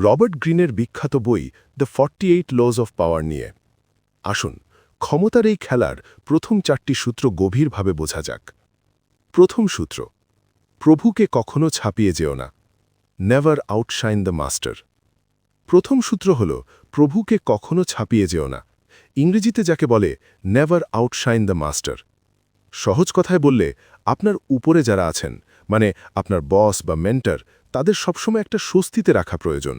Robert গ্রিনের বিখ্যাত বই the forty eight laws of power নিয়ে। আসুন, ক্ষমতার এই খেলার প্রথম চারটি সূত্র গভীরভাবে বোঝা যাক। প্রথম সূত্র, প্রভুকে কখনো ছাপিয়ে যেও না। Never outshine the master. প্রথম সূত্র হল, প্রভুকে কখনো ছাপিয়ে যেও না। ইংরেজিতে যাকে বলে, নেভার আউটশাইন দ্য মাস্টার। সহজ কথায় বললে, আপনার উপরে যারা আছেন মানে আপনার বস বা মেন্টার, তাদের সবসময় একটা স্বস্তিতে রাখা প্রয়োজন।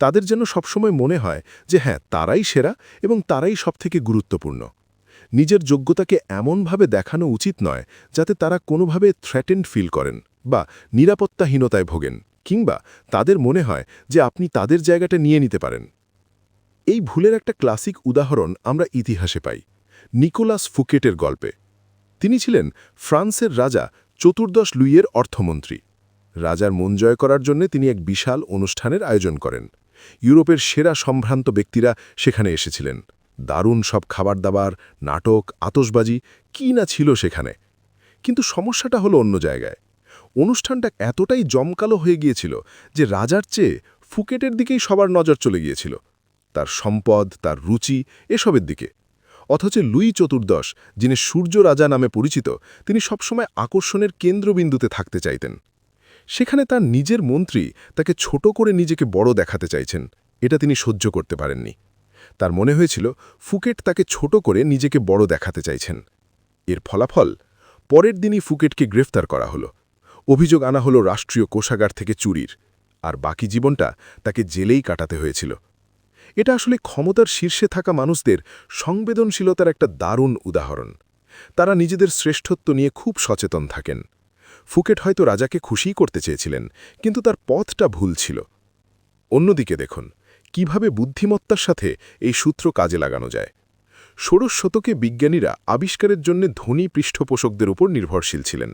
তাদের যেন সবসময় মনে হয় যে হ্যাঁ তারাই সেরা এবং তারাই সবথেকে গুরুত্বপূর্ণ। নিজের যোগ্যতাকে এমনভাবে দেখানো উচিত নয় যাতে তারা কোনোভাবে থ্রেটেন্ড ফিল করেন বা নিরাপত্তাহীনতায় ভোগেন কিংবা তাদের মনে হয় যে আপনি তাদের জায়গাটা নিয়ে নিতে পারেন। এই ভুলের একটা ক্লাসিক উদাহরণ আমরা ইতিহাসে পাই। নিকোলাস ফুকেটের গল্পে। তিনি ছিলেন ফ্রান্সের রাজা চতুর্দশ লুইয়ের অর্থমন্ত্রী। রাজার মন জয় করার জন্য তিনি এক বিশাল অনুষ্ঠানের আয়োজন করেন। ইউরোপের সেরা সম্ভ্রান্ত ব্যক্তিরা সেখানে এসেছিলেন। দারুণ সব খাবার দাবার নাটক আতসবাজি কি না ছিল সেখানে? কিন্তু সমস্যাটা হলো অন্য জায়গায়। অনুষ্ঠানটা এতটাই জমকালো হয়ে গিয়েছিল যে রাজার চেয়ে ফুকেটের দিকেই সবার নজর চলে গিয়েছিল। তার সম্পদ, তার রুচি, এসবের দিকে। অথচ লুই চতুর্দশ, যিনি সূর্য রাজা নামে পরিচিত, তিনি সবসময় আকর্ষণের কেন্দ্রবিন্দুতে থাকতে চাইতেন। সেখানে তার নিজের মন্ত্রী তাকে ছোট করে নিজেকে বড় দেখাতে চাইছেন। এটা তিনি সহ্য করতে পারেননি। তার মনে হয়েছিল ফুকেট তাকে ছোট করে নিজেকে বড় দেখাতে চাইছেন। এর ফলাফল, পরের দিনই ফুকেটকে গ্রেফতার করা হলো। অভিযোগ আনা হলো রাষ্ট্রীয় কোষাগার থেকে চুরির, আর বাকি জীবনটা তাকে জেলেই কাটাতে হয়েছিল। এটা আসলে ক্ষমতার শীর্ষে থাকা মানুষদের সংবেদনশীলতার একটা দারুণ উদাহরণ। তারা নিজেদের শ্রেষ্ঠত্ব নিয়ে খুব সচেতন থাকেন। ফুকেট হয়তো রাজাকে খুশিই করতে চেয়েছিলেন, কিন্তু তার পথটা ভুল ছিল। অন্যদিকে দেখুন, কীভাবে বুদ্ধিমত্তার সাথে এই সূত্র কাজে লাগানো যায়। ষোড়শ শতকে বিজ্ঞানীরা আবিষ্কারের জন্য ধনী পৃষ্ঠপোষকদের উপর নির্ভরশীল ছিলেন।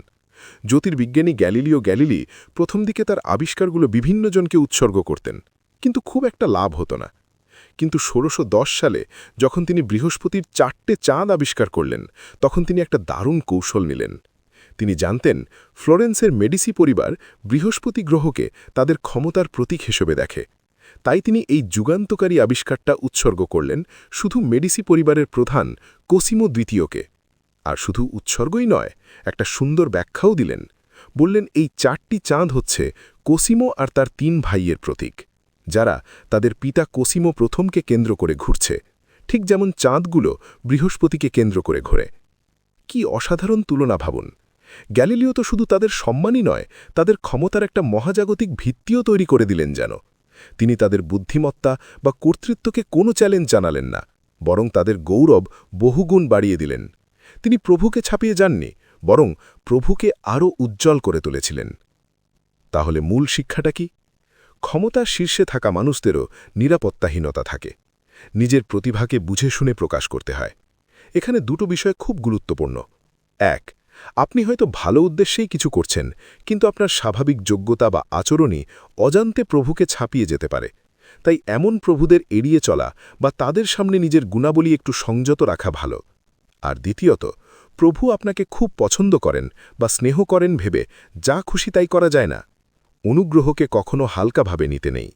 জ্যোতির্বিজ্ঞানী গ্যালিলিও গ্যালিলি প্রথম দিকে তার আবিষ্কারগুলো বিভিন্ন জনকে উৎসর্গ করতেন, কিন্তু খুব একটা লাভ হতো না। কিন্তু ষোড়শো সালে যখন তিনি বৃহস্পতির চারটে চাঁদ আবিষ্কার করলেন, তখন তিনি একটা দারুণ কৌশল নিলেন। তিনি জানতেন ফ্লোরেন্সের মেডিসি পরিবার বৃহস্পতি গ্রহকে তাদের ক্ষমতার প্রতীক হিসেবে দেখে। তাই তিনি এই যুগান্তকারী আবিষ্কারটা উৎসর্গ করলেন শুধু মেডিসি পরিবারের প্রধান কোসিমো দ্বিতীয়কে। আর শুধু উৎসর্গই নয়, একটা সুন্দর ব্যাখ্যাও দিলেন। বললেন, এই চারটি চাঁদ হচ্ছে কোসিমো আর তার তিন ভাইয়ের প্রতীক, যারা তাদের পিতা কোসিমো প্রথমকে কেন্দ্র করে ঘুরছে। ঠিক যেমন চাঁদগুলো বৃহস্পতিকে কেন্দ্র করে ঘোরে। কি অসাধারণ তুলনা ভাবুন। গ্যালিলিও তো শুধু তাদের সম্মানই নয়, তাদের ক্ষমতার একটা মহাজাগতিক ভিত্তিও তৈরি করে দিলেন যেন। তিনি তাদের বুদ্ধিমত্তা বা কর্তৃত্বকে কোনো চ্যালেঞ্জ জানালেন না, বরং তাদের গৌরব বহুগুণ বাড়িয়ে দিলেন। তিনি প্রভুকে ছাপিয়ে যাননি, বরং প্রভুকে আরও উজ্জ্বল করে তুলেছিলেন। তাহলে মূল শিক্ষাটা কি? ক্ষমতার শীর্ষে থাকা মানুষদেরও নিরাপত্তাহীনতা থাকে। নিজের প্রতিভাকে বুঝে শুনে প্রকাশ করতে হয়। এখানে দুটো বিষয় খুব গুরুত্বপূর্ণ। এক আপনি হয়তো ভালো উদ্দেশ্যেই কিছু করছেন, কিন্তু আপনার স্বাভাবিক যোগ্যতা বা আচরণই অজান্তে প্রভুকে ছাপিয়ে যেতে পারে। তাই এমন প্রভুদের এড়িয়ে চলা বা তাদের সামনে নিজের গুণাবলী একটু সংযত রাখা ভালো। আর দ্বিতীয়ত, প্রভু আপনাকে খুব পছন্দ করেন বা স্নেহ করেন ভেবে যা খুশি তাই করা যায় না। অনুগ্রহকে কখনো হালকাভাবে নিতে নেই।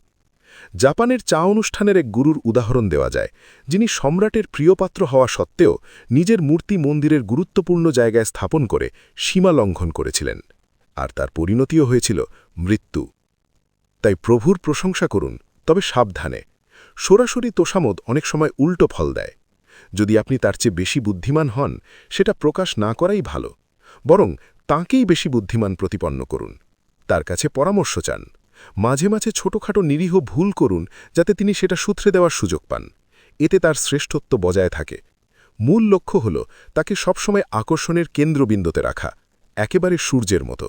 জাপানের চা অনুষ্ঠানের এক গুরুর উদাহরণ দেওয়া যায়, যিনি সম্রাটের প্রিয়পাত্র হওয়া সত্ত্বেও নিজের মূর্তি মন্দিরের গুরুত্বপূর্ণ জায়গায় স্থাপন করে সীমা লঙ্ঘন করেছিলেন, আর তার পরিণতিও হয়েছিল মৃত্যু। তাই প্রভুর প্রশংসা করুন, তবে সাবধানে। সরাসরি তোষামদ অনেক সময় উল্টো ফল দেয়। যদি আপনি তার চেয়ে বেশি বুদ্ধিমান হন, সেটা প্রকাশ না করাই ভালো, বরং তাঁকেই বেশি বুদ্ধিমান প্রতিপন্ন করুন। তার কাছে পরামর্শ চান। মাঝে মাঝে ছোটখাটো নিরীহ ভুল করুন যাতে তিনি সেটা সূত্রে দেওয়ার সুযোগ পান। এতে তার শ্রেষ্ঠত্ব বজায় থাকে। মূল লক্ষ্য হল তাকে সবসময় আকর্ষণের কেন্দ্রবিন্দুতে রাখা, একেবারে সূর্যের মতো।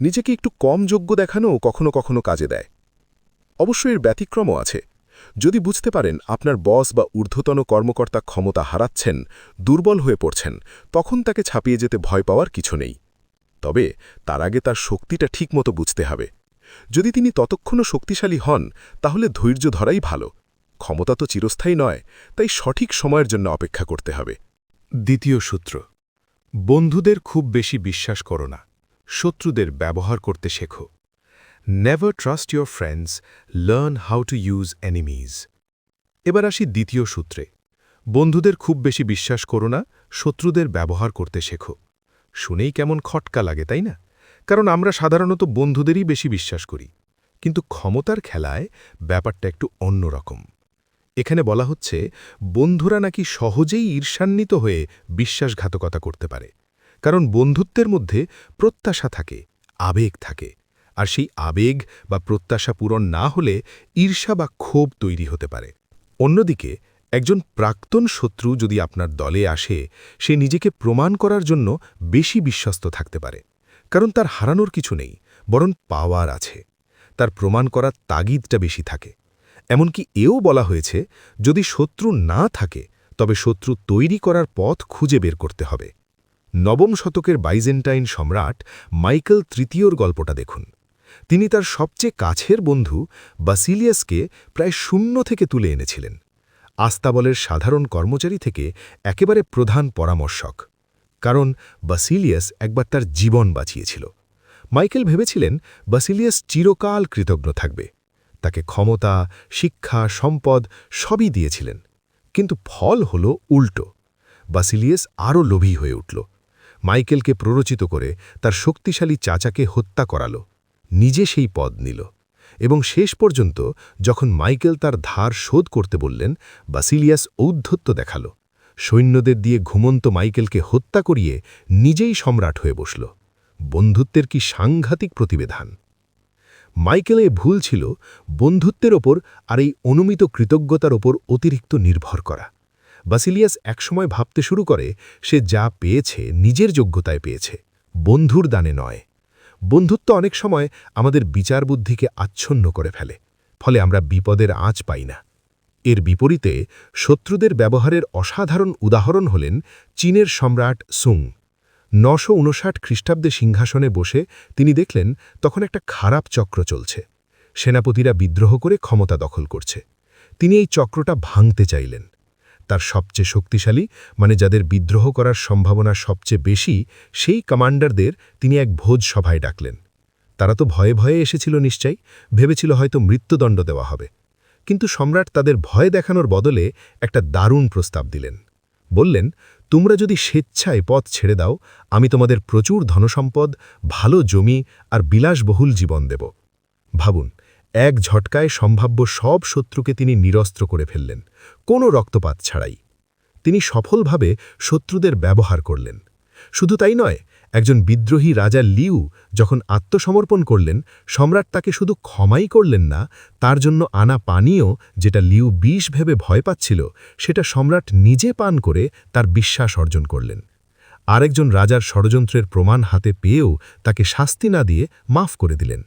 নিজেকে একটু কম যোগ্য দেখানো কখনো কখনো কাজে দেয়। অবশ্য এর ব্যতিক্রমও আছে। যদি বুঝতে পারেন আপনার বস বা ঊর্ধ্বতন কর্মকর্তা ক্ষমতা হারাচ্ছেন, দুর্বল হয়ে পড়ছেন, তখন তাকে ছাপিয়ে যেতে ভয় পাওয়ার কিছু নেই। তবে তার আগে তার শক্তিটা ঠিকমতো বুঝতে হবে। যদি তিনি ততক্ষণও শক্তিশালী হন, তাহলে ধৈর্য ধরাই ভালো। ক্ষমতা তো চিরস্থায়ী নয়, তাই সঠিক সময়ের জন্য অপেক্ষা করতে হবে। দ্বিতীয় সূত্র, বন্ধুদের খুব বেশি বিশ্বাস করো না, শত্রুদের ব্যবহার করতে শেখো। Never trust your friends learn how to use enemies এবার আসি দ্বিতীয় সূত্রে, বন্ধুদের খুব বেশি বিশ্বাস করো না, শত্রুদের ব্যবহার করতে শেখো। শুনেই কেমন খটকা লাগে, তাই না? কারণ আমরা সাধারণত বন্ধুদেরই বেশি বিশ্বাস করি। কিন্তু ক্ষমতার খেলায় ব্যাপারটা একটু অন্যরকম এখানে বলা হচ্ছে, বন্ধুরা নাকি সহজেই ঈর্ষান্বিত হয়ে বিশ্বাসঘাতকতা করতে পারে। কারণ বন্ধুত্বের মধ্যে প্রত্যাশা থাকে, আবেগ থাকে। আর সেই আবেগ বা প্রত্যাশা পূরণ না হলে ঈর্ষা বা ক্ষোভ তৈরি হতে পারে। অন্যদিকে, একজন প্রাক্তন শত্রু যদি আপনার দলে আসে, সে নিজেকে প্রমাণ করার জন্য বেশি বিশ্বস্ত থাকতে পারে। কারণ তার হারানোর কিছু নেই, বরং পাওয়ার আছে। তার প্রমাণ করার তাগিদটা বেশি থাকে। এমনকি এও বলা হয়েছে, যদি শত্রু না থাকে, তবে শত্রু তৈরি করার পথ খুঁজে বের করতে হবে। নবম শতকের বাইজেন্টাইন সম্রাট মাইকেল তৃতীয়র গল্পটা দেখুন। তিনি তার সবচেয়ে কাছের বন্ধু বাসিলিয়াসকে প্রায় শূন্য থেকে তুলে এনেছিলেন। আস্তাবলের সাধারণ কর্মচারী থেকে একেবারে প্রধান পরামর্শক। কারণ বাসিলিয়াস একবার তার জীবন বাঁচিয়েছিল। মাইকেল ভেবেছিলেন বাসিলিয়াস চিরকাল কৃতজ্ঞ থাকবে। তাকে ক্ষমতা, শিক্ষা, সম্পদ সবই দিয়েছিলেন। কিন্তু ফল হল উল্টো। বাসিলিয়াস আরও লোভী হয়ে উঠল। মাইকেলকে প্ররোচিত করে তার শক্তিশালী চাচাকে হত্যা করাল। নিজে সেই পদ নিল এবং শেষ পর্যন্ত যখন মাইকেল তার ধার শোধ করতে বললেন, বাসিলিয়াস ঔদ্ধত্য দেখাল। সৈন্যদের দিয়ে ঘুমন্ত মাইকেলকে হত্যা করিয়ে নিজেই সম্রাট হয়ে বসল। বন্ধুত্বের কি সাংঘাতিক প্রতিবেধান? মাইকেলে ভুল ছিল বন্ধুত্বের ওপর আর এই অনুমিত কৃতজ্ঞতার ওপর অতিরিক্ত নির্ভর করা। বাসিলিয়াস একসময় ভাবতে শুরু করে, সে যা পেয়েছে নিজের যোগ্যতায় পেয়েছে, বন্ধুর দানে নয়। বন্ধুত্ব অনেক সময় আমাদের বিচারবুদ্ধিকে আচ্ছন্ন করে ফেলে, ফলে আমরা বিপদের আঁচ পাই না। এর বিপরীতে শত্রুদের ব্যবহারের অসাধারণ উদাহরণ হলেন চীনের সম্রাট সুং। নশো উনষাট খ্রিস্টাব্দে সিংহাসনে বসে তিনি দেখলেন তখন একটা খারাপ চক্র চলছে। সেনাপতিরা বিদ্রোহ করে ক্ষমতা দখল করছে। তিনি এই চক্রটা ভাঙতে চাইলেন। তার সবচেয়ে শক্তিশালী মানে যাদের বিদ্রোহ করার সম্ভাবনা সবচেয়ে বেশি, সেই কমান্ডারদের তিনি এক ভোজ সভায় ডাকলেন। তারা তো ভয়ে ভয়ে এসেছিল নিশ্চয়ই ভেবেছিল হয়তো মৃত্যুদণ্ড দেওয়া হবে। কিন্তু সম্রাট তাদের ভয় দেখানোর বদলে একটা দারুণ প্রস্তাব দিলেন। বললেন, তোমরা যদি স্বেচ্ছায় পথ ছেড়ে দাও, আমি তোমাদের প্রচুর ধনসম্পদ, ভালো জমি আর বিলাসবহুল জীবন দেব। ভাবুন, এক ঝটকায় সম্ভাব্য সব শত্রুকে তিনি নিরস্ত্র করে ফেললেন, কোনো রক্তপাত ছাড়াই। তিনি সফলভাবে শত্রুদের ব্যবহার করলেন। শুধু তাই নয় একজন বিদ্রোহী রাজা লিউ যখন আত্মসমর্পণ করলেন, সম্রাট তাকে শুধু ক্ষমাই করলেন না, তার জন্য আনা পানীয়, যেটা লিউ বিষ ভেবে ভয় পাচ্ছিল, সেটা সম্রাট নিজে পান করে তার বিশ্বাস অর্জন করলেন। আরেকজন রাজার ষড়যন্ত্রের প্রমাণ হাতে পেয়েও তাকে শাস্তি না দিয়ে মাফ করে দিলেন।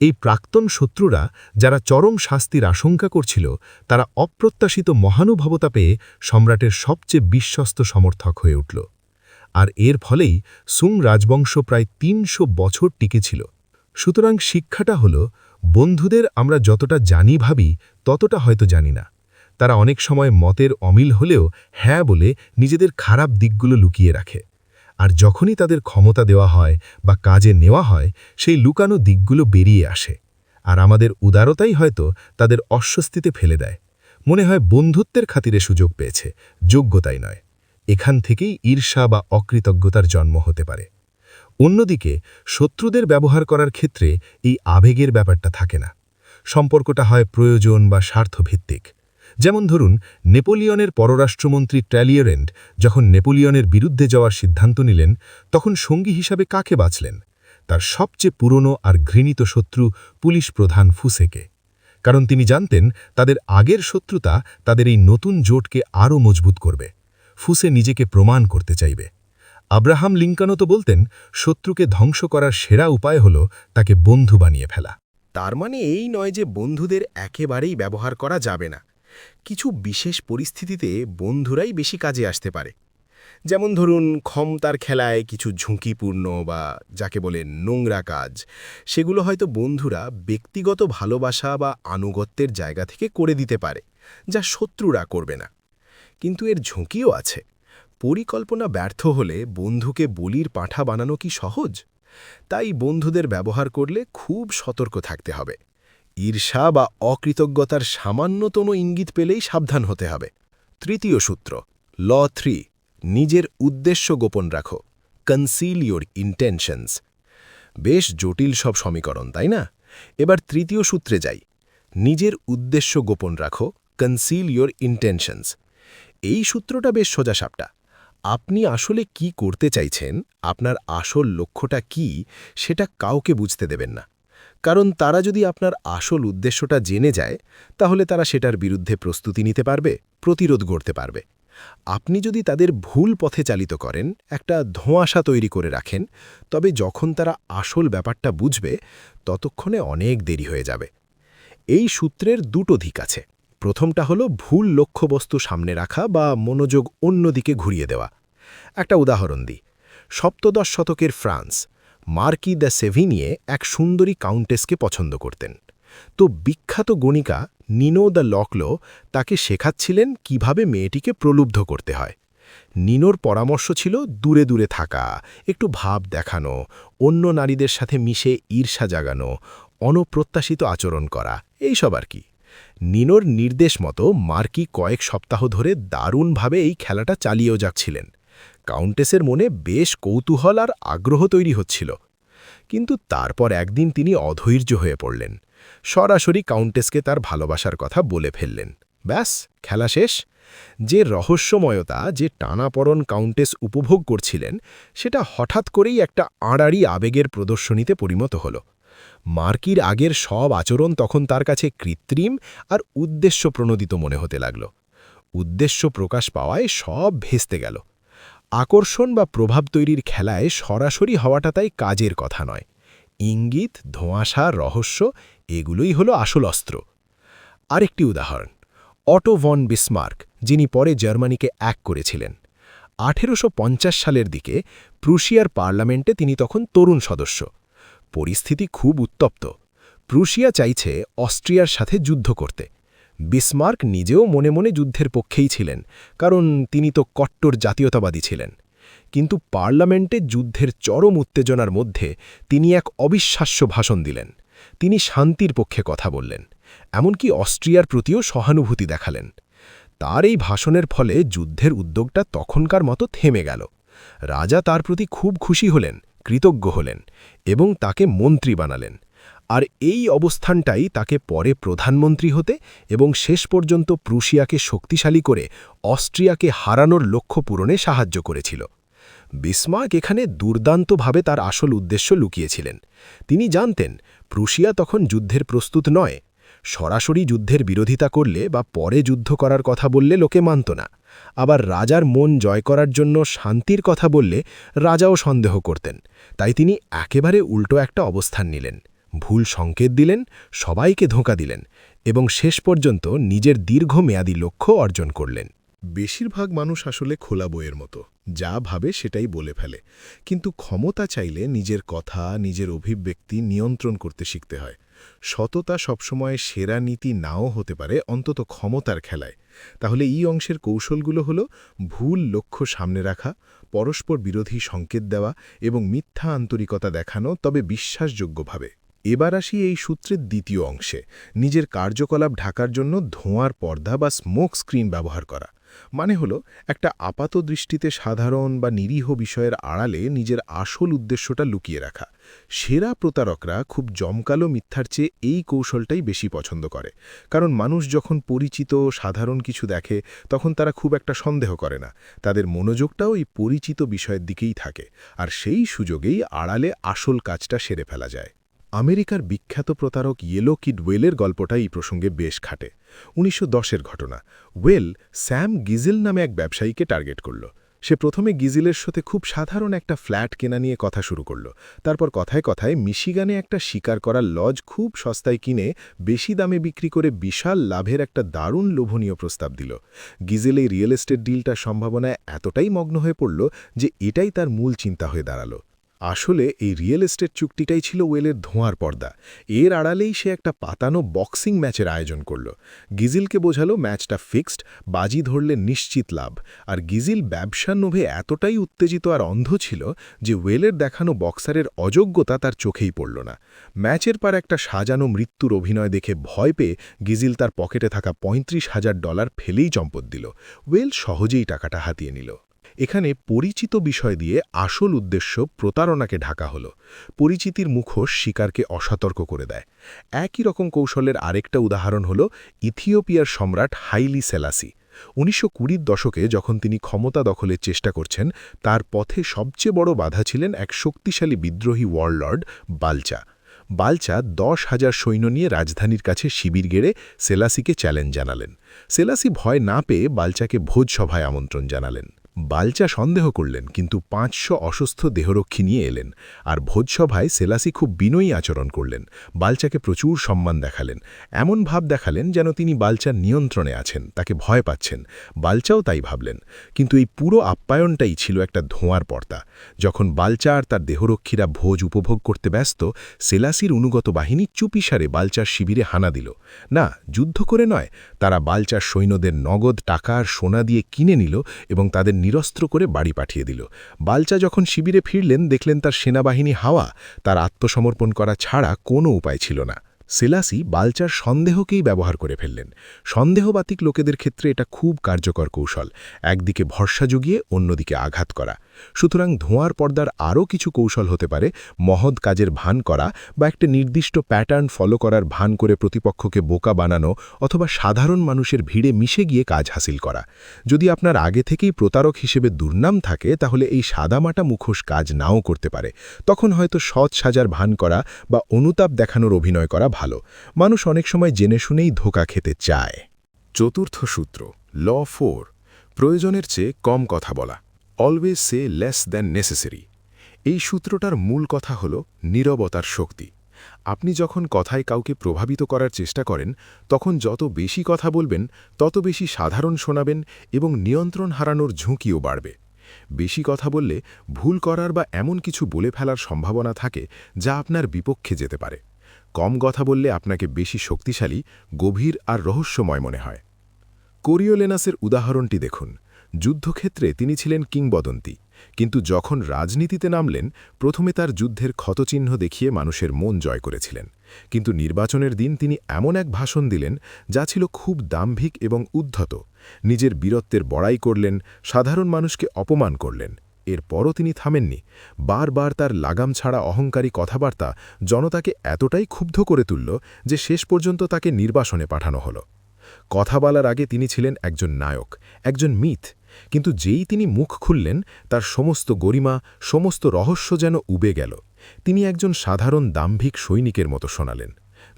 এই প্রাক্তন শত্রুরা যারা চরম শাস্তির আশঙ্কা করছিল, তারা অপ্রত্যাশিত মহানুভবতা পেয়ে সম্রাটের সবচেয়ে বিশ্বস্ত সমর্থক হয়ে উঠল। আর এর ফলেই সুং রাজবংশ প্রায় তিনশো বছর টিকেছিল সুতরাং শিক্ষাটা হল, বন্ধুদের আমরা যতটা জানি ভাবি, ততটা হয়তো জানি না। তারা অনেক সময় মতের অমিল হলেও হ্যাঁ বলে নিজেদের খারাপ দিকগুলো লুকিয়ে রাখে। আর যখনই তাদের ক্ষমতা দেওয়া হয় বা কাজে নেওয়া হয়, সেই লুকানো দিকগুলো বেরিয়ে আসে। আর আমাদের উদারতাই হয়তো তাদের অস্বস্তিতে ফেলে দেয়। মনে হয় বন্ধুত্বের খাতিরে সুযোগ পেয়েছে, যোগ্যতাই নয়। এখান থেকেই ঈর্ষা বা অকৃতজ্ঞতার জন্ম হতে পারে। অন্যদিকে, শত্রুদের ব্যবহার করার ক্ষেত্রে এই আবেগের ব্যাপারটা থাকে না। সম্পর্কটা হয় প্রয়োজন বা স্বার্থভিত্তিক। যেমন ধরুন, নেপোলিয়নের পররাষ্ট্রমন্ত্রী ট্র্যালিয়ারেন্ট যখন নেপোলিয়নের বিরুদ্ধে যাওয়ার সিদ্ধান্ত নিলেন, তখন সঙ্গী হিসাবে কাকে বাঁচলেন? তার সবচেয়ে পুরনো আর ঘৃণিত শত্রু পুলিশ প্রধান ফুসেকে। কারণ তিনি জানতেন, তাদের আগের শত্রুতা তাদের এই নতুন জোটকে আরও মজবুত করবে। ফুসে নিজেকে প্রমাণ করতে চাইবে। আব্রাহাম লিঙ্কনও তো বলতেন, শত্রুকে ধ্বংস করার সেরা উপায় হল তাকে বন্ধু বানিয়ে ফেলা। তার মানে এই নয় যে বন্ধুদের একেবারেই ব্যবহার করা যাবে না। কিছু বিশেষ পরিস্থিতিতে বন্ধুরাই বেশি কাজে আসতে পারে। যেমন ধরুন, ক্ষমতার খেলায় কিছু ঝুঁকিপূর্ণ বা যাকে বলে নোংরা কাজ, সেগুলো হয়তো বন্ধুরা ব্যক্তিগত ভালোবাসা বা আনুগত্যের জায়গা থেকে করে দিতে পারে, যা শত্রুরা করবে না। কিন্তু এর ঝুঁকিও আছে। পরিকল্পনা ব্যর্থ হলে বন্ধুকে বলির পাঠা বানানো কি সহজ? তাই বন্ধুদের ব্যবহার করলে খুব সতর্ক থাকতে হবে। ঈর্ষা বা অকৃতজ্ঞতার সামান্যতম ইঙ্গিত পেলেই সাবধান হতে হবে। তৃতীয় সূত্র, ল থ্রি, নিজের উদ্দেশ্য গোপন রাখো। Conceal your intentions. বেশ জটিল সব সমীকরণ, তাই না? এবার তৃতীয় সূত্রে যাই। নিজের উদ্দেশ্য গোপন রাখো, কনসিল ইয়োর ইন্টেনশনস। এই সূত্রটা বেশ সোজাসাপটা আপনি আসলে কি করতে চাইছেন, আপনার আসল লক্ষ্যটা কি, সেটা কাউকে বুঝতে দেবেন না। কারণ তারা যদি আপনার আসল উদ্দেশ্যটা জেনে যায়, তাহলে তারা সেটার বিরুদ্ধে প্রস্তুতি নিতে পারবে, প্রতিরোধ গড়তে পারবে। আপনি যদি তাদের ভুল পথে চালিত করেন, একটা ধোঁয়াশা তৈরি করে রাখেন, তবে যখন তারা আসল ব্যাপারটা বুঝবে, ততক্ষণে অনেক দেরি হয়ে যাবে। এই সূত্রের দুটো দিক আছে। প্রথমটা হলো ভুল লক্ষ্যবস্তু সামনে রাখা বা মনোযোগ অন্যদিকে ঘুরিয়ে দেওয়া। একটা উদাহরণ দিই। সপ্তদশ শতকের ফ্রান্স, মার্কি দ্য সেভিনিয়ে এক সুন্দরী কাউন্টেসকে পছন্দ করতেন। তো বিখ্যাত গণিকা নিনো দ্য লকলো তাকে শেখাচ্ছিলেন কীভাবে মেয়েটিকে প্রলুব্ধ করতে হয়। নিনোর পরামর্শ ছিল দূরে দূরে থাকা, একটু ভাব দেখানো, অন্য নারীদের সাথে মিশে ঈর্ষা জাগানো, অনপ্রত্যাশিত আচরণ করা, এইসব আর কি। নিনোর নির্দেশ মতো মার্কি কয়েক সপ্তাহ ধরে দারুণভাবে এই খেলাটা চালিয়েও যাচ্ছিলেন। কাউন্টেসের মনে বেশ কৌতূহল আর আগ্রহ তৈরি হচ্ছিল। কিন্তু তারপর একদিন তিনি অধৈর্য হয়ে পড়লেন। সরাসরি কাউন্টেসকে তার ভালোবাসার কথা বলে ফেললেন। ব্যাস, খেলা শেষ। যে রহস্যময়তা, যে টানাপড়ন কাউন্টেস উপভোগ করছিলেন, সেটা হঠাৎ করেই একটা আড়াড়ি আবেগের প্রদর্শনীতে পরিণত হল। মার্কির আগের সব আচরণ তখন তার কাছে কৃত্রিম আর উদ্দেশ্য প্রণোদিত মনে হতে লাগল। উদ্দেশ্য প্রকাশ পাওয়ায় সব ভেস্তে গেল। আকর্ষণ বা প্রভাব তৈরির খেলায় সরাসরি হওয়াটা তাই কাজের কথা নয়। ইঙ্গিত, ধোঁয়াশা, রহস্য, এগুলোই হলো আসল অস্ত্র। আরেকটি উদাহরণ, অটো ভন বিসমার্ক, যিনি পরে জার্মানিকে এক করেছিলেন। আঠেরোশো পঞ্চাশ সালের দিকে প্রুশিয়ার পার্লামেন্টে তিনি তখন তরুণ সদস্য। পরিস্থিতি খুব উত্তপ্ত। প্রুশিয়া চাইছে অস্ট্রিয়ার সাথে যুদ্ধ করতে। বিসমার্ক নিজেও মনে মনে যুদ্ধের পক্ষেই ছিলেন, কারণ তিনি তো কট্টর জাতীয়তাবাদী ছিলেন। কিন্তু পার্লামেন্টে যুদ্ধের চরম উত্তেজনার মধ্যে তিনি এক অবিশ্বাস্য ভাষণ দিলেন। তিনি শান্তির পক্ষে কথা বললেন, এমনকি অস্ট্রিয়ার প্রতিও সহানুভূতি দেখালেন। তার এই ভাষণের ফলে যুদ্ধের উদ্যোগটা তখনকার মতো থেমে গেল। রাজা তার প্রতি খুব খুশি হলেন কৃতজ্ঞ হলেন এবং তাকে মন্ত্রী বানালেন। আর এই অবস্থানটাই তাকে পরে প্রধানমন্ত্রী হতে এবং শেষ পর্যন্ত প্রুশিয়াকে শক্তিশালী করে অস্ট্রিয়াকে হারানোর লক্ষ্য পূরণে সাহায্য করেছিল। বিসমার্ক এখানে দুর্দান্তভাবে তার আসল উদ্দেশ্য লুকিয়েছিলেন। তিনি জানতেন, প্রুশিয়া তখন যুদ্ধের প্রস্তুত নয়। সরাসরি যুদ্ধের বিরোধিতা করলে বা পরে যুদ্ধ করার কথা বললে লোকে মানত না। আবার রাজার মন জয় করার জন্য শান্তির কথা বললে রাজাও সন্দেহ করতেন। তাই তিনি একেবারে উল্টো একটা অবস্থান নিলেন। ভুল সংকেত দিলেন, সবাইকে ধোঁকা দিলেন এবং শেষ পর্যন্ত নিজের দীর্ঘমেয়াদী লক্ষ্য অর্জন করলেন। বেশিরভাগ মানুষ আসলে খোলা বইয়ের মতো, যা ভাবে সেটাই বলে ফেলে। কিন্তু ক্ষমতা চাইলে নিজের কথা, নিজের অভিব্যক্তি নিয়ন্ত্রণ করতে শিখতে হয়। সততা সবসময় সেরা নীতি নাও হতে পারে, অন্তত ক্ষমতার খেলায়। তাহলে এই অংশের কৌশলগুলো হলো ভুল লক্ষ্য সামনে রাখা, পরস্পর বিরোধী সংকেত দেওয়া এবং মিথ্যা আন্তরিকতা দেখানো, তবে বিশ্বাসযোগ্যভাবে এবার আসি এই সূত্রের দ্বিতীয় অংশে, নিজের কার্যকলাপ ঢাকার জন্য ধোঁয়ার পর্দা বা স্মোক স্ক্রিন ব্যবহার করা। মানে হলো, একটা আপাত দৃষ্টিতে সাধারণ বা নিরীহ বিষয়ের আড়ালে নিজের আসল উদ্দেশ্যটা লুকিয়ে রাখা। সেরা প্রতারকরা খুব জমকালো মিথ্যার চেয়ে এই কৌশলটাই বেশি পছন্দ করে। কারণ মানুষ যখন পরিচিত, সাধারণ কিছু দেখে, তখন তারা খুব একটা সন্দেহ করে না। তাদের মনোযোগটাও এই পরিচিত বিষয়ের দিকেই থাকে। আর সেই সুযোগেই আড়ালে আসল কাজটা সেরে ফেলা যায়। আমেরিকার বিখ্যাত প্রতারক ইয়েলো কিড ওয়েলের গল্পটা এই প্রসঙ্গে বেশ খাটে। উনিশশো দশের ঘটনা। ওয়েল স্যাম গিজিল নামে এক ব্যবসায়ীকে টার্গেট করল। সে প্রথমে গিজিলের সাথে খুব সাধারণ একটা ফ্ল্যাট কেনা নিয়ে কথা শুরু করল। তারপর কথায় কথায় মিশিগানে একটা শিকার করার লজ খুব সস্তায় কিনে বেশি দামে বিক্রি করে বিশাল লাভের একটা দারুণ লোভনীয় প্রস্তাব দিল। গিজেল এই রিয়েল এস্টেট ডিলটার সম্ভাবনায় এতটাই মগ্ন হয়ে পড়ল যে এটাই তার মূল চিন্তা হয়ে দাঁড়াল। আসলে এই রিয়েল এস্টেট চুক্তিটাই ছিল ওয়েলের ধোঁয়ার পর্দা। এর আড়ালেই সে একটা পাতানো বক্সিং ম্যাচের আয়োজন করল। গিজিলকে বোঝালো ম্যাচটা ফিক্সড, বাজি ধরলে নিশ্চিত লাভ। আর গিজিল ব্যবসার নোভে এতটাই উত্তেজিত আর অন্ধ ছিল যে ওয়েলের দেখানো বক্সারের অযোগ্যতা তার চোখেই পড়ল না। ম্যাচের পর একটা সাজানো মৃত্যুর অভিনয় দেখে ভয় পেয়ে গিজিল তার পকেটে থাকা পঁয়ত্রিশ হাজার ডলার ফেলেই চম্পদ দিল। ওয়েল সহজেই টাকাটা হাতিয়ে নিল। এখানে পরিচিত বিষয় দিয়ে আসল উদ্দেশ্য প্রতারণাকে ঢাকা হল। পরিচিতির মুখোশ শিকারকে অসতর্ক করে দেয়। একই রকম কৌশলের আরেকটা উদাহরণ হল ইথিওপিয়ার সম্রাট হাইলি সেলাসি। উনিশশো কুড়ির দশকে যখন তিনি ক্ষমতা দখলের চেষ্টা করছেন, তার পথে সবচেয়ে বড় বাধা ছিলেন এক শক্তিশালী বিদ্রোহী ওয়ার্লর্ড বালচা। বালচা দশ হাজার সৈন্য নিয়ে রাজধানীর কাছে শিবির গেড়ে সেলাসিকে চ্যালেঞ্জ জানালেন। সেলাসি ভয় না পেয়ে বালচাকে ভোজসভায় আমন্ত্রণ জানালেন। বালচা সন্দেহ করলেন, কিন্তু পাঁচশো অসুস্থ দেহরক্ষী নিয়ে এলেন আর ভোজসভায় সেলাসি খুব বিনয়ী আচরণ করলেন। বালচাকে প্রচুর সম্মান দেখালেন। এমন ভাব দেখালেন যেন তিনি বালচার নিয়ন্ত্রণে আছেন, তাকে ভয় পাচ্ছেন। বালচাও তাই ভাবলেন, কিন্তু এই পুরো আপ্যায়নটাই ছিল একটা ধোঁয়ার পর্দা। যখন বালচা আর তার দেহরক্ষীরা ভোজ উপভোগ করতে ব্যস্ত, সেলাসির অনুগত বাহিনী চুপিসারে বালচার শিবিরে হানা দিল। না, যুদ্ধ করে নয়, তারা বালচার সৈন্যদের নগদ টাকা আর সোনা দিয়ে কিনে নিল এবং তাদের নিরস্ত্র করে বাড়ি পাঠিয়ে দিল। বালচা যখন শিবিরে ফিরলেন, দেখলেন তার সেনাবাহিনী হাওয়া, তার আত্মসমর্পণ করা ছাড়া কোনো উপায় ছিল না। সেলাসি বালচার সন্দেহকেই ব্যবহার করে ফেললেন। সন্দেহবাতিক লোকেদের ক্ষেত্রে এটা খুব কার্যকর কৌশল, একদিকে ভরসা জুগিয়ে অন্যদিকে আঘাত করা। সুতরাং ধোঁয়ার পর্দার আরও কিছু কৌশল হতে পারে, মহৎ কাজের ভান করা বা একটা নির্দিষ্ট প্যাটার্ন ফলো করার ভান করে প্রতিপক্ষকে বোকা বানানো অথবা সাধারণ মানুষের ভিড়ে মিশে গিয়ে কাজ হাসিল করা। যদি আপনার আগে থেকেই প্রতারক হিসেবে দুর্নাম থাকে, তাহলে এই সাদামাটা মুখোশ কাজ নাও করতে পারে। তখন হয়তো সৎ সাজার ভান করা বা অনুতাপ দেখানোর অভিনয় করা ভালো। মানুষ অনেক সময় জেনে শুনেই ধোকা খেতে চায়। চতুর্থ সূত্র, ল ফোর, প্রয়োজনের চেয়ে কম কথা বলা always say less than necessary এই সূত্রটার মূল কথা হল নীরবতার শক্তি। আপনি যখন কথায় কাউকে প্রভাবিত করার চেষ্টা করেন, তখন যত বেশি কথা বলবেন, তত বেশি সাধারণ শোনাবেন এবং নিয়ন্ত্রণ হারানোর ঝুঁকিও বাড়বে। বেশি কথা বললে ভুল করার বা এমন কিছু বলে ফেলার সম্ভাবনা থাকে যা আপনার বিপক্ষে যেতে পারে। কম কথা বললে আপনাকে বেশি শক্তিশালী, গভীর আর রহস্যময় মনে হয়। কোরিওলেনাসের উদাহরণটি দেখুন। যুদ্ধক্ষেত্রে তিনি ছিলেন কিংবদন্তি, কিন্তু যখন রাজনীতিতে নামলেন, প্রথমে তার যুদ্ধের ক্ষতচিহ্ন দেখিয়ে মানুষের মন জয় করেছিলেন। কিন্তু নির্বাচনের দিন তিনি এমন এক ভাষণ দিলেন, যা ছিল খুব দাম্ভিক এবং উদ্ধত। নিজের বীরত্বের বড়াই করলেন, সাধারণ মানুষকে অপমান করলেন। এরপরও তিনি থামেননি। বারবার তার লাগাম ছাড়া অহংকারী কথাবার্তা জনতাকে এতটাই ক্ষুব্ধ করে তুলল যে শেষ পর্যন্ত তাকে নির্বাসনে পাঠানো হলো। কথা বলার আগে তিনি ছিলেন একজন নায়ক, একজন মিথ। কিন্তু যেই তিনি মুখ খুললেন, তার সমস্ত গরিমা, সমস্ত রহস্য যেন উবে গেল। তিনি একজন সাধারণ দাম্ভিক সৈনিকের মতো শোনালেন।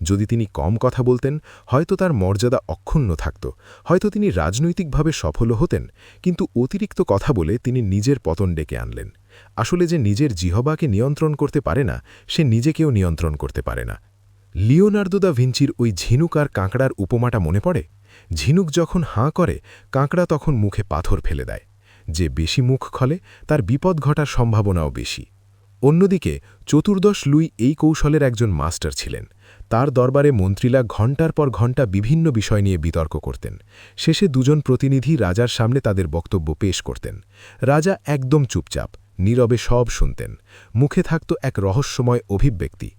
যদি তিনি কম কথা বলতেন, হয়তো তার মর্যাদা অক্ষুণ্ণ থাকত, হয়তো তিনি রাজনৈতিকভাবে সফলও হতেন, কিন্তু অতিরিক্ত কথা বলে তিনি নিজের পতন ডেকে আনলেন। আসলে যে নিজের জিহবাকে নিয়ন্ত্রণ করতে পারে না, সে নিজেকেও নিয়ন্ত্রণ করতে পারে না। লিওনার্দো দা ভিঞ্চির ওই ঝিনুক আর কাঁকড়ার উপমাটা মনে পড়ে? ঝিনুক যখন হাঁ করে, কাঁকড়া তখন মুখে পাথর ফেলে দেয়। যে বেশি মুখ খলে, তার বিপদ ঘটার সম্ভাবনাও বেশি। অন্যদিকে, চতুর্দশ লুই এই কৌশলের একজন মাস্টার ছিলেন। তার দরবারে মন্ত্রীরা ঘণ্টার পর ঘণ্টা বিভিন্ন বিষয় নিয়ে বিতর্ক করতেন। শেষে দুজন প্রতিনিধি রাজার সামনে তাদের বক্তব্য পেশ করতেন। রাজা একদম চুপচাপ, নীরবে সব শুনতেন। মুখে থাকত এক রহস্যময় অভিব্যক্তি।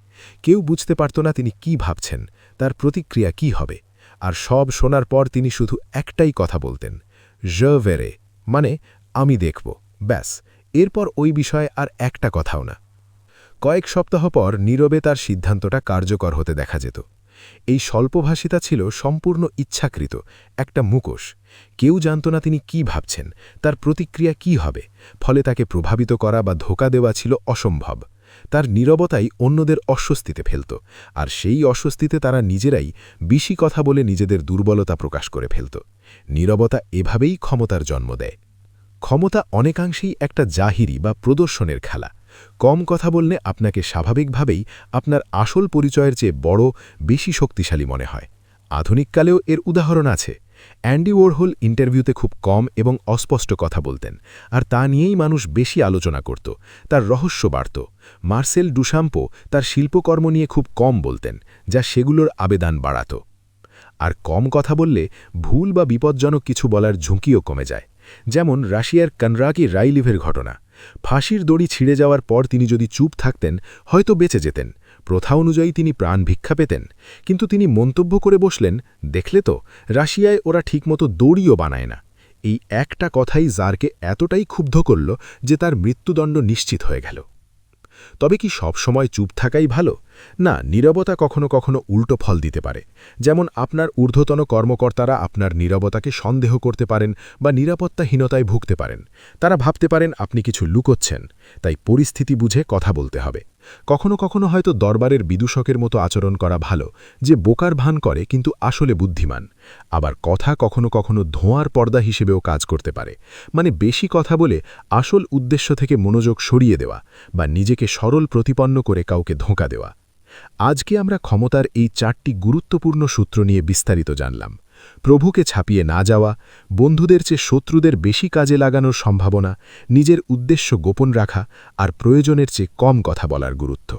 কেউ বুঝতে পারত না তিনি কি ভাবছেন, তার প্রতিক্রিয়া কি হবে। আর সব শোনার পর তিনি শুধু একটাই কথা বলতেন জ মানে আমি দেখব ব্যাস। এরপর ওই বিষয়ে আর একটা কথাও না। কয়েক সপ্তাহ পর নীরবে তার সিদ্ধান্তটা কার্যকর হতে দেখা যেত। এই স্বল্পভাষিতা ছিল সম্পূর্ণ ইচ্ছাকৃত, একটা মুখোশ। কেউ জানত না তিনি কি ভাবছেন, তার প্রতিক্রিয়া কি হবে, ফলে তাকে প্রভাবিত করা বা ধোকা দেওয়া ছিল অসম্ভব। তার নীরবতাই অন্যদের অস্বস্তিতে ফেলত, আর সেই অস্বস্তিতে তারা নিজেরাই বেশি কথা বলে নিজেদের দুর্বলতা প্রকাশ করে ফেলত। নীরবতা এভাবেই ক্ষমতার জন্ম দেয়। ক্ষমতা অনেকাংশেই একটা জাহিরি বা প্রদর্শনের খেলা। কম কথা বললে আপনাকে স্বাভাবিকভাবেই আপনার আসল পরিচয়ের চেয়ে বড়, বেশি শক্তিশালী মনে হয়। আধুনিককালেও এর উদাহরণ আছে। অ্যান্ডি ওয়ারহোল ইন্টারভিউতে খুব কম এবং অস্পষ্ট কথা বলতেন, আর তা নিয়েই মানুষ বেশি আলোচনা করত, তার রহস্য বাড়ত। মার্সেল ডুশাম্পো তার শিল্পকর্ম নিয়ে খুব কম বলতেন, যা সেগুলোর আবেদন বাড়াত। আর কম কথা বললে ভুল বা বিপজ্জনক কিছু বলার ঝুঁকিও কমে যায়। যেমন রাশিয়ার কনরাকি রাইলিভের ঘটনা। ফাঁসির দড়ি ছিঁড়ে যাওয়ার পর তিনি যদি চুপ থাকতেন, হয়তো বেঁচে যেতেন। প্রথা অনুযায়ী তিনি প্রাণ ভিক্ষা পেতেন। কিন্তু তিনি মন্তব্য করে বসলেন, দেখলে তো, রাশিয়ায় ওরা ঠিকমতো দড়িও বানায় না। এই একটা কথাই জারকে এতটাই ক্ষুব্ধ করল যে তার মৃত্যুদণ্ড নিশ্চিত হয়ে গেল। তবে কি সবসময় চুপ থাকাই ভালো? না, নীরবতা কখনো কখনো উল্টো ফল দিতে পারে। যেমন আপনার ঊর্ধ্বতন কর্মকর্তারা আপনার নীরবতাকে সন্দেহ করতে পারেন বা নিরাপত্তাহীনতায় ভুগতে পারেন। তারা ভাবতে পারেন আপনি কিছু লুকোচ্ছেন, তাই পরিস্থিতি বুঝে কথা বলতে হবে। কখনো কখনো হয়তো দরবারের বিদূষকের মতো আচরণ করা ভালো, যে বোকার ভান করে কিন্তু আসলে বুদ্ধিমান। আবার কথা কখনো কখনো ধোঁয়ার পর্দা হিসেবেও কাজ করতে পারে। মানে বেশি কথা বলে আসল উদ্দেশ্য থেকে মনোযোগ সরিয়ে দেওয়া বা নিজেকে সরল প্রতিপন্ন করে কাউকে ধোঁকা দেওয়া। আজকে আমরা ক্ষমতার এই চারটি গুরুত্বপূর্ণ সূত্র নিয়ে বিস্তারিত জানলাম। প্রভুকে ছাপিয়ে না যাওয়া, বন্ধুদের চেয়ে শত্রুদের বেশি কাজে লাগানোর সম্ভাবনা, নিজের উদ্দেশ্য গোপন রাখা আর প্রয়োজনের চেয়ে কম কথা বলার গুরুত্ব।